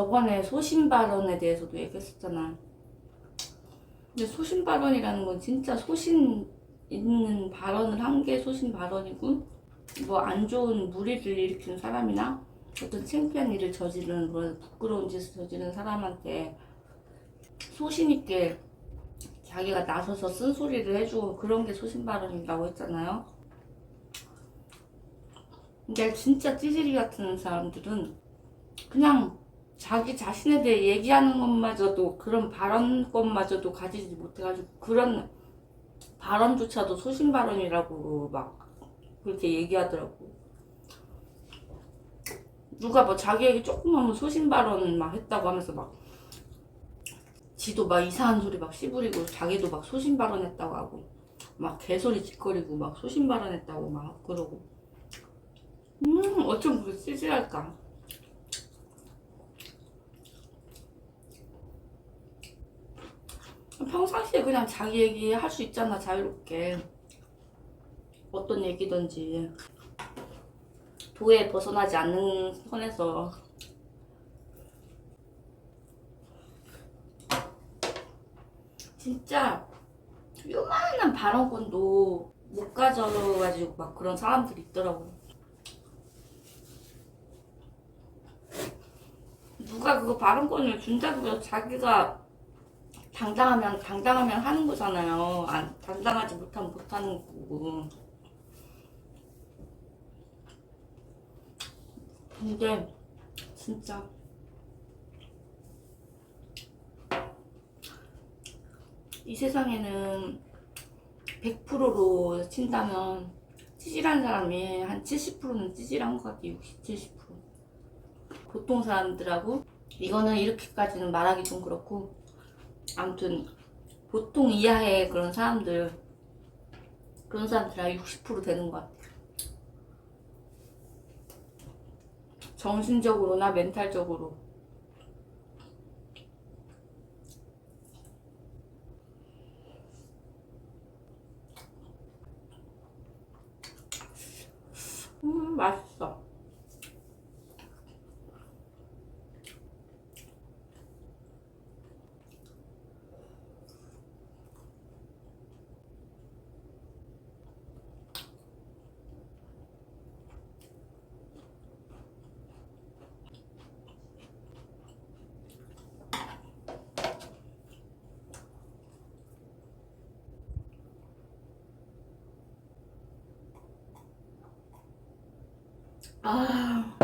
저번에 소신 발언에 대해서도 얘기했었잖아. 근데 소신 발언이라는 건 진짜 소신 있는 발언을 한 게 소신 발언이고 뭐 안 좋은 무리를 일으키는 사람이나 어떤 창피한 일을 저지르는 그런 부끄러운 짓을 저지르는 사람한테 소신 있게 자기가 나서서 쓴소리를 해주고 그런 게 소신 발언이라고 했잖아요. 근데 진짜 찌질이 같은 사람들은 그냥 자기 자신에 대해 얘기하는 것마저도 그런 발언권마저도 가지지 못해가지고 그런 발언조차도 소신 발언이라고 막 그렇게 얘기하더라고. 누가 뭐 자기에게 조금 하면 소신 발언 막 했다고 하면서 막 지도 막 이상한 소리 막 씨부리고 자기도 막 소신 발언했다고 하고 막 개소리 짓거리고 막 소신 발언했다고 막 그러고 음 어쩜 그렇게 찌질할까 평상시에 그냥 자기 얘기 할 수 있잖아 자유롭게. 어떤 얘기든지. 도에 벗어나지 않는 선에서. 진짜 요만한 발언권도 못 가져가지고 막 그런 사람들이 있더라고. 누가 그거 발언권을 준다고 해서 자기가 당당하면 당당하면 하는 거잖아요. 안 당당하지 못하면 못하는 거고. 근데 진짜 이 세상에는 100%로 친다면 찌질한 사람이 한 70%는 찌질한 것 같아요. 60, 70%. 보통 사람들하고 이거는 이렇게까지는 말하기 좀 그렇고 아무튼 보통 이하의 그런 사람들 그런 사람들 한60% 되는 것 같아요. 정신적으로나 멘탈적으로 음 맛있어. 아.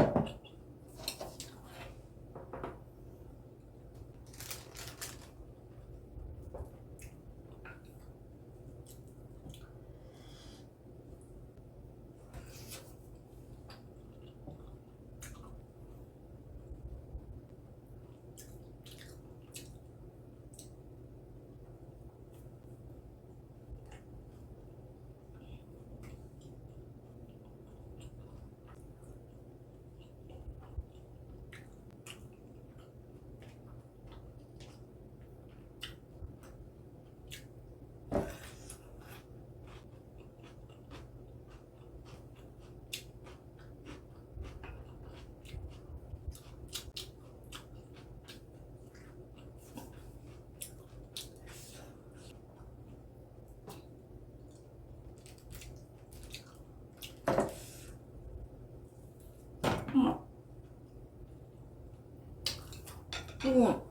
그리고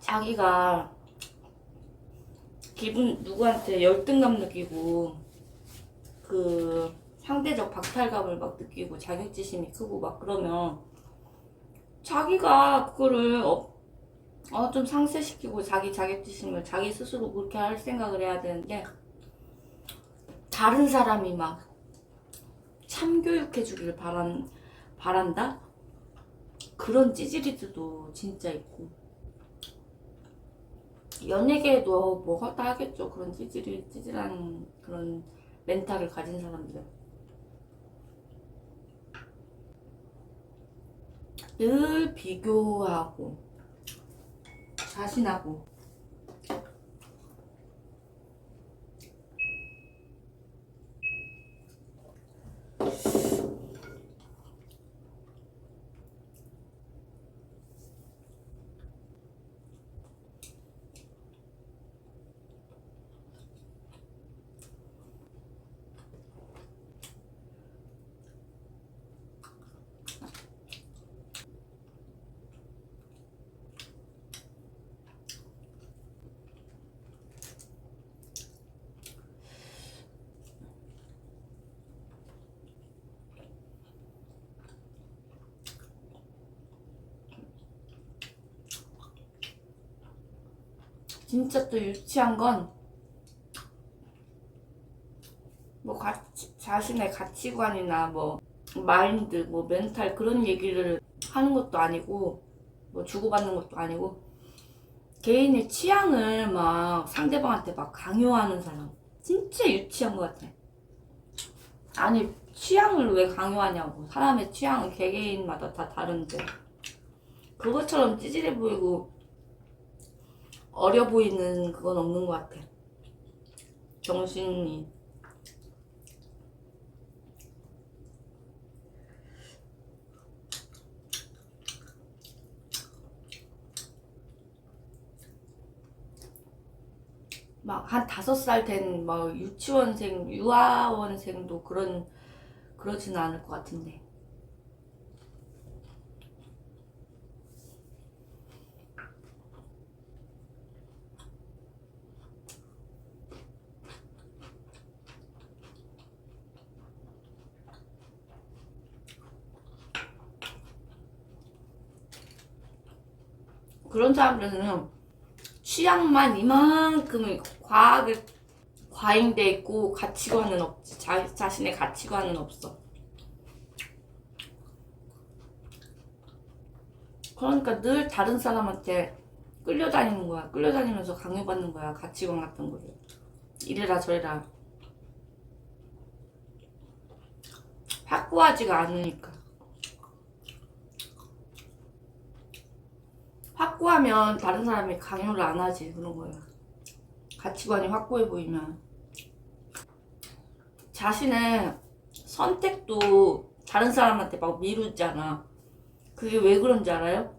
자기가 기분 누구한테 열등감 느끼고 그 상대적 박탈감을 막 느끼고 자격지심이 크고 막 그러면 자기가 그거를 어, 어, 좀 상쇄시키고 자기 자격지심을 자기 스스로 그렇게 할 생각을 해야 되는데 다른 사람이 막 참교육해 주기를 바란, 바란다? 그런 찌질이들도 진짜 있고. 연예계에도 뭐 하다 하겠죠. 그런 찌질이 찌질한 그런 멘탈을 가진 사람들. 늘 비교하고 자신하고 진짜 또 유치한 건, 뭐, 가치, 자신의 가치관이나 뭐, 마인드, 뭐, 멘탈 그런 얘기를 하는 것도 아니고, 뭐, 주고받는 것도 아니고, 개인의 취향을 막 상대방한테 막 강요하는 사람. 진짜 유치한 것 같아. 아니, 취향을 왜 강요하냐고. 사람의 취향은 개개인마다 다 다른데. 그것처럼 찌질해 보이고, 어려 보이는 그건 없는 것 같아. 정신이. 막 한 다섯 살 된 막 유치원생, 유아원생도 그런 그러지는 않을 것 같은데. 그런 사람들은 취향만 이만큼 과하게 과잉돼 있고 가치관은 없지. 자, 자신의 가치관은 없어. 그러니까 늘 다른 사람한테 끌려다니는 거야. 끌려다니면서 강요받는 거야. 가치관 같은 거를. 이래라 저래라. 확고하지가 않으니까. 확고하면 다른 사람이 강요를 안 하지. 그런 거야. 가치관이 확고해 보이면. 자신의 선택도 다른 사람한테 막 미루잖아. 그게 왜 그런지 알아요?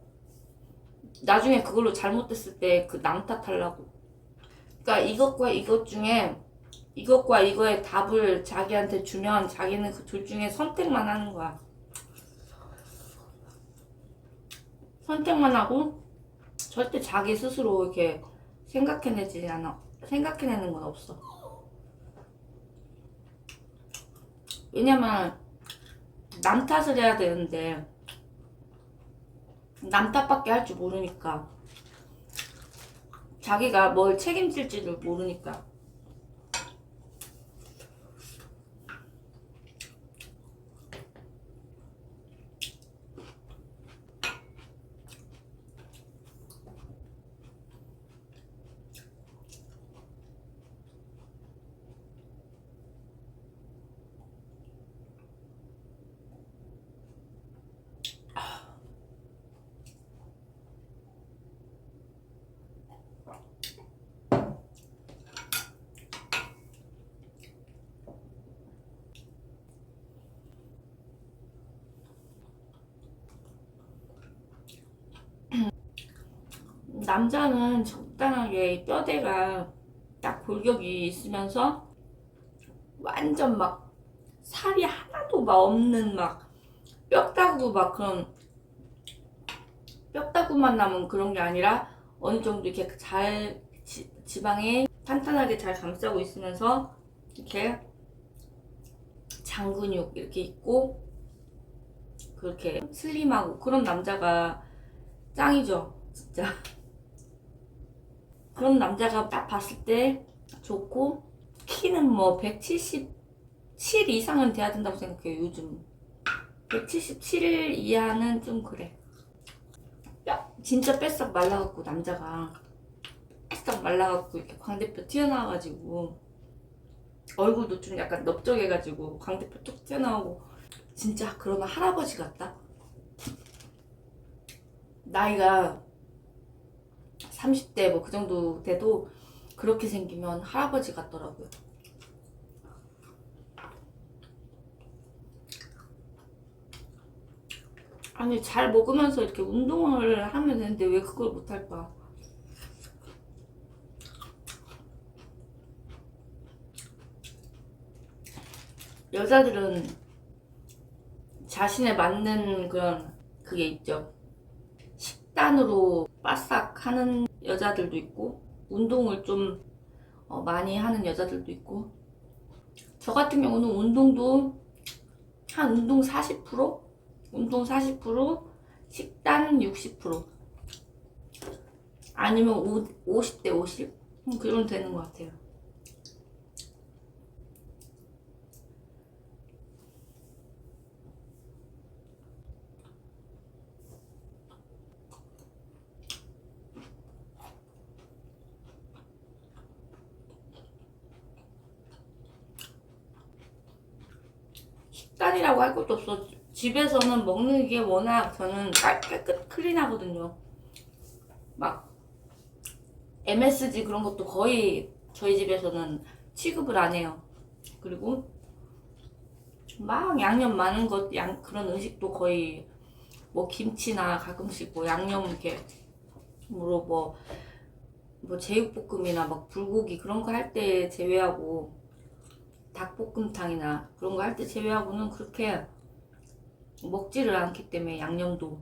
나중에 그걸로 잘못됐을 때 그 남 탓하려고. 그러니까 이것과 이것 중에 이것과 이거의 답을 자기한테 주면 자기는 그 둘 중에 선택만 하는 거야. 선택만 하고 절대 자기 스스로 이렇게 생각해내지 않아. 생각해내는 건 없어. 왜냐면 남 탓을 해야 되는데 남 탓밖에 할 줄 모르니까 자기가 뭘 책임질지를 모르니까 남자는 적당하게 뼈대가 딱 골격이 있으면서 완전 막 살이 하나도 막 없는 막 뼈다구 막 그런 뼈다구만 남은 그런 게 아니라 어느 정도 이렇게 잘 지, 지방이 탄탄하게 잘 감싸고 있으면서 이렇게 장근육 이렇게 있고 그렇게 슬림하고 그런 남자가 짱이죠 진짜 그런 남자가 딱 봤을 때 좋고 키는 뭐 177 이상은 돼야 된다고 생각해요 요즘. 177 이하는 좀 그래. 야 진짜 뺏싹 말라갖고 남자가. 뺏싹 말라갖고 이렇게 광대뼈 튀어나와가지고 얼굴도 좀 약간 넓적해가지고 광대뼈 툭 튀어나오고. 진짜 그러면 할아버지 같다? 나이가 30대 뭐 그 정도 돼도 그렇게 생기면 할아버지 같더라고요. 아니 잘 먹으면서 이렇게 운동을 하면 되는데 왜 그걸 못할까? 여자들은 자신에 맞는 그런 그게 있죠. 식단으로 바싹 하는 여자들도 있고 운동을 좀 어, 많이 하는 여자들도 있고 저 같은 경우는 운동도 한 운동 40% 운동 40% 식단 60% 아니면 5, 50대 50? 음, 그 정도 되는 것 같아요. 식단이라고 할 것도 없어. 집에서는 먹는 게 워낙 저는 깔- 깨끗 클린하거든요. 막 MSG 그런 것도 거의 저희 집에서는 취급을 안 해요. 그리고 막 양념 많은 것, 양, 그런 음식도 거의 뭐 김치나 가끔씩 뭐 양념 이렇게 뭐로 뭐, 뭐 제육볶음이나 막 불고기 그런 거 할 때 제외하고 닭볶음탕이나 그런 거 할 때 제외하고는 그렇게 먹지를 않기 때문에 양념도.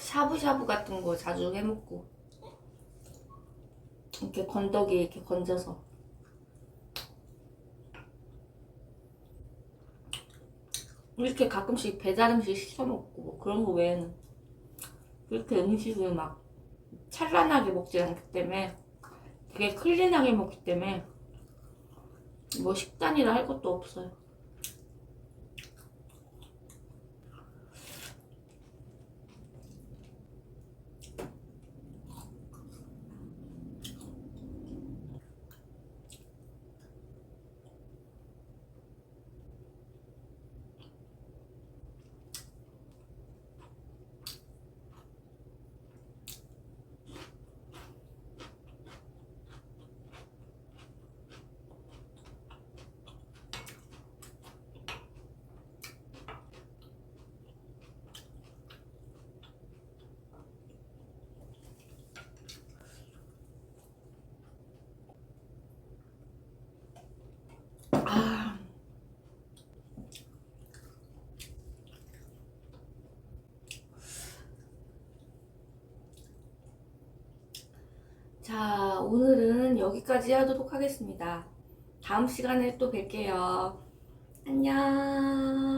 샤브샤브 같은 거 자주 해 먹고. 이렇게 건더기 이렇게 건져서. 이렇게 가끔씩 배달 음식 시켜 먹고 뭐 그런 거 외에는 그렇게 음식을 막 찬란하게 먹지 않기 때문에 되게 클린하게 먹기 때문에 뭐 식단이라 할 것도 없어요. 아. 자, 오늘은 여기까지 하도록 하겠습니다. 다음 시간에 또 뵐게요. 안녕.